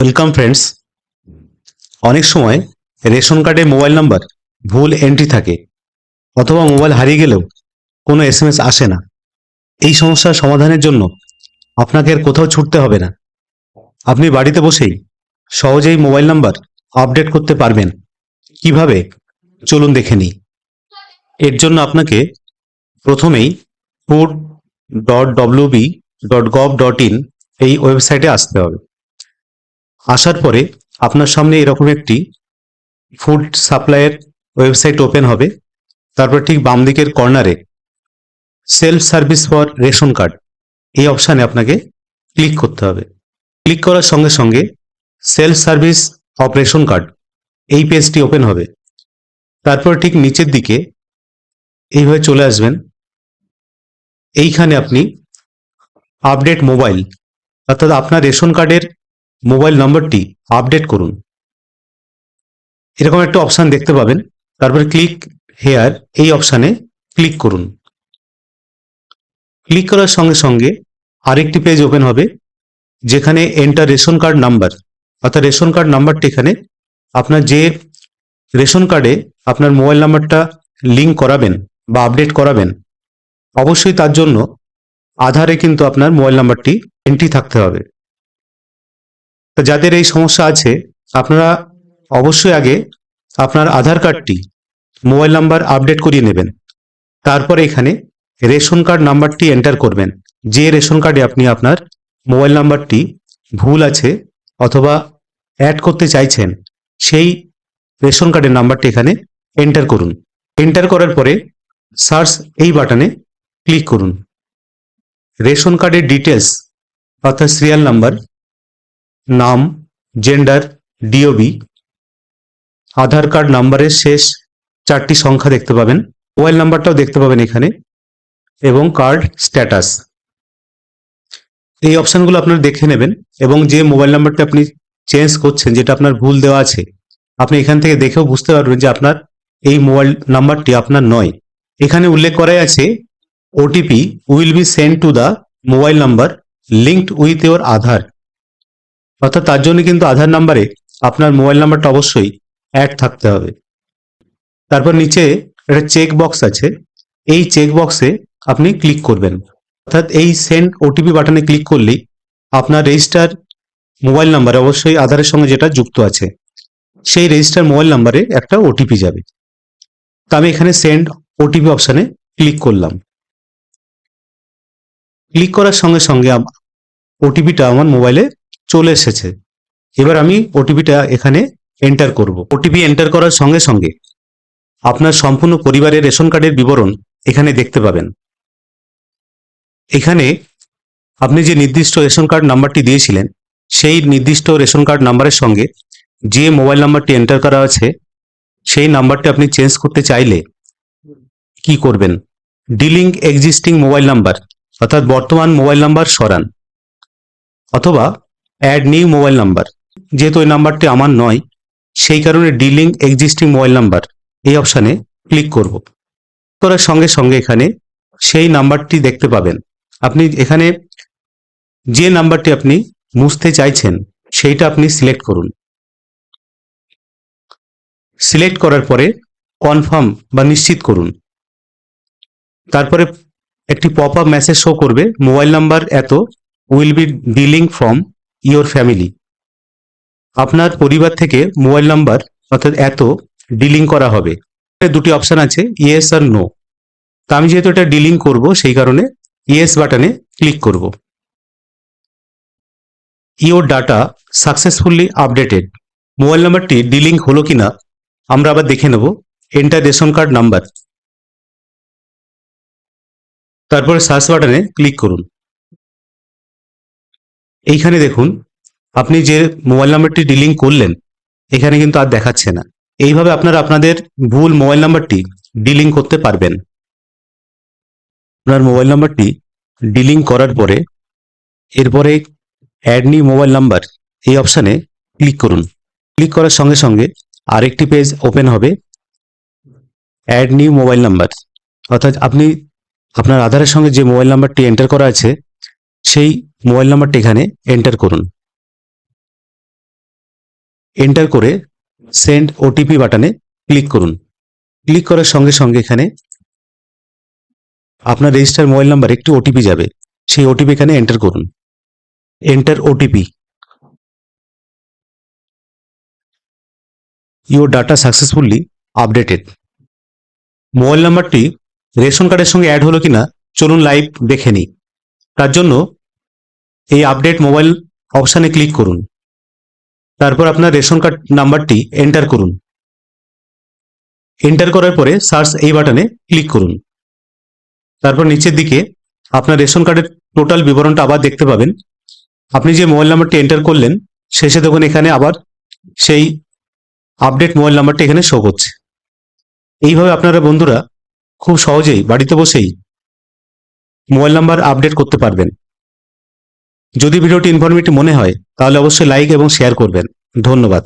Welcome friends অনেক সময় ration কার্ডে মোবাইল নাম্বার ভুল এন্ট্রি থাকে অথবা মোবাইল হারিয়ে গেলেও কোনো এস আসে না। এই সমস্যার সমাধানের জন্য আপনাকে আর কোথাও ছুটতে হবে না। আপনি বাড়িতে বসেই সহজেই মোবাইল নাম্বার আপডেট করতে পারবেন। কীভাবে? চলুন দেখে নিই। এর জন্য আপনাকে প্রথমেই food dot WB dot gov dot in এই ওয়েবসাইটে আসতে হবে। আসার পরে আপনার সামনে এরকম একটি ফুড সাপ্লাইয়ের ওয়েবসাইট ওপেন হবে। তারপর ঠিক বাম দিকের কর্নারে self service for ration card এই অপশানে আপনাকে ক্লিক করতে হবে। ক্লিক করার সঙ্গে সঙ্গে self service of ration card এই পেজটি ওপেন হবে। তারপর ঠিক নিচের দিকে এইভাবে চলে আসবেন। এইখানে আপনি আপডেট মোবাইল অর্থাৎ আপনার রেশন কার্ডের মোবাইল নম্বরটি আপডেট করুন। এরকম একটা অপশান দেখতে পাবেন। তারপর ক্লিক হেয়ার, এই অপশানে ক্লিক করুন। ক্লিক করার সঙ্গে সঙ্গে আরেকটি পেজ ওপেন হবে, যেখানে এন্টার রেশন কার্ড নাম্বার। অর্থাৎ রেশন কার্ড নাম্বারটি এখানে আপনার যে রেশন কার্ডে আপনার মোবাইল নাম্বারটা লিঙ্ক করাবেন বা আপডেট করাবেন, অবশ্যই তার জন্য আধারে কিন্তু আপনার মোবাইল নাম্বারটি এন্ট্রি থাকতে হবে। তো যাদের এই সমস্যা আছে, আপনারা অবশ্যই আগে আপনার আধার কার্ডটি, মোবাইল নাম্বার আপডেট করিয়ে নেবেন। তারপর এখানে রেশন কার্ড নাম্বারটি এন্টার করবেন। যে রেশন কার্ডে আপনি আপনার মোবাইল নাম্বারটি ভুল আছে অথবা অ্যাড করতে চাইছেন, সেই রেশন কার্ডের নাম্বারটি এখানে এন্টার করুন। এন্টার করার পরে সার্চ এই বাটনে ক্লিক করুন। রেশন কার্ডের ডিটেলস অর্থাৎ সিরিয়াল নাম্বার নাম জেন্ডার ডিওবি আধার কার্ড নাম্বারের শেষ চারটি সংখ্যা দেখতে পাবেন। মোবাইল নাম্বারটাও দেখতে পাবেন এখানে এবং কার্ড স্ট্যাটাস। এই অপশনগুলো আপনারা দেখে নেবেন এবং যে মোবাইল নাম্বারটা আপনি চেঞ্জ করছেন, যেটা আপনার ভুল দেওয়া আছে, আপনি এখান থেকে দেখেও বুঝতে পারবেন যে আপনার এই মোবাইল নাম্বারটি আপনার নয়। এখানে উল্লেখ করাই আছে OTP will be send to the mobile number linked with your Aadhaar. অর্থাৎ তার জন্য কিন্তু আধার নাম্বারে আপনার মোবাইল নাম্বারটা অবশ্যই অ্যাড থাকতে হবে। তারপর নিচে একটা চেক বক্স আছে। এই চেক বক্সে আপনি ক্লিক করবেন। অর্থাৎ এই সেন্ড ওটিপি বাটনে ক্লিক করলেই আপনার রেজিস্টার মোবাইল নাম্বার অবশ্যই আধারের সঙ্গে যেটা যুক্ত আছে, সেই রেজিস্টার মোবাইল নাম্বারে একটা ওটিপি যাবে। তো আমি এখানে সেন্ড ওটিপি অপশানে ক্লিক করলাম। ক্লিক করার সঙ্গে সঙ্গে ওটিপিটা আমার মোবাইলে চলে এসেছে। এবার আমি ওটিপিটা এখানে এন্টার করব। ওটিপি এন্টার করার সঙ্গে সঙ্গে আপনার সম্পূর্ণ পরিবারের রেশন কার্ডের বিবরণ এখানে দেখতে পাবেন। এখানে আপনি যে নির্দিষ্ট রেশন কার্ড নাম্বারটি দিয়েছিলেন, সেই নির্দিষ্ট রেশন কার্ড নাম্বারের সঙ্গে যে মোবাইল নাম্বারটি এন্টার করা আছে, সেই নাম্বারটি আপনি চেঞ্জ করতে চাইলে কি করবেন? ডিলিং এক্সিস্টিং মোবাইল নাম্বার অর্থাৎ বর্তমান মোবাইল নাম্বার সরান। অথবা অ্যাড নিউ মোবাইল নাম্বার যেহেতু ওই নাম্বারটি আমার নয়, সেই কারণে ডিলিং এক্সিস্টিং মোবাইল নাম্বার এই অপশানে ক্লিক করব। করার সঙ্গে সঙ্গে এখানে সেই নাম্বারটি দেখতে পাবেন। আপনি এখানে যে নাম্বারটি আপনি মুছতে চাইছেন, সেইটা আপনি সিলেক্ট করুন। সিলেক্ট করার পরে কনফার্ম বা নিশ্চিত করুন। তারপরে একটি পপ আপ মেসেজ শো করবে মোবাইল নাম্বার এত will be deleting from your family আপনার পরিবার থেকে মোবাইল নাম্বার অর্থাৎ এত ডিলিং করা হবে। দুটি অপশন আছে ইয়েস আর নো তা আমি যেহেতু এটা ডিলিং করব, সেই কারণে ইয়েস বাটনে ক্লিক করব। Your data successfully updated mobile নাম্বারটি ডিলিং হলো কিনা, আমরা আবার দেখে নেব। এন্টার রেশন কার্ড নাম্বার তারপরে সার্চ বাটনে ক্লিক করুন। এইখানে দেখুন, আপনি যে মোবাইল নাম্বারটি ডিলিং করলেন, এখানে কিন্তু আর দেখাচ্ছে না। এইভাবে আপনারা আপনাদের ভুল মোবাইল নাম্বারটি ডিলিং করতে পারবেন। আপনার মোবাইল নাম্বারটি ডিলিং করার পরে, এরপরে অ্যাড নিউ মোবাইল নাম্বার এই অপশানে ক্লিক করুন। ক্লিক করার সঙ্গে সঙ্গে আরেকটি পেজ ওপেন হবে অ্যাড নিউ মোবাইল নাম্বার অর্থাৎ আপনি আপনার আধারের সঙ্গে যে মোবাইল নাম্বারটি এন্টার করা আছে, সেই মোবাইল নাম্বারটি এখানে এন্টার করুন। এন্টার করে সেন্ড ওটিপি বাটনে ক্লিক করুন। ক্লিক করার সঙ্গে সঙ্গে এখানে আপনার রেজিস্টার মোবাইল নাম্বার একটি ওটিপি যাবে। সেই ওটিপি এখানে এন্টার করুন। Enter OTP your data successfully updated mobile নাম্বারটি রেশন কার্ডের সঙ্গে অ্যাড হলো কিনা চলুন লাইভ দেখে নিই। তার জন্য এই আপডেট মোবাইল অপশানে ক্লিক করুন। তারপর আপনার রেশন কার্ড নাম্বারটি এন্টার করুন। এন্টার করার পরে সার্চ এই বাটনে ক্লিক করুন। তারপর নিচের দিকে আপনার রেশন কার্ডের টোটাল বিবরণটা আবার দেখতে পাবেন। আপনি যে মোবাইল নাম্বারটি এন্টার করলেন, শেষে দেখুন এখানে আবার সেই আপডেট মোবাইল নাম্বারটি এখানে শো করছে। এইভাবে আপনারা বন্ধুরা খুব সহজেই বাড়িতে বসেই মোবাইল নাম্বার আপডেট করতে পারবেন। যদি ভিডিওটি ইনফরমেটিভ মনে হয় তাহলে অবশ্যই লাইক এবং শেয়ার করবেন। ধন্যবাদ।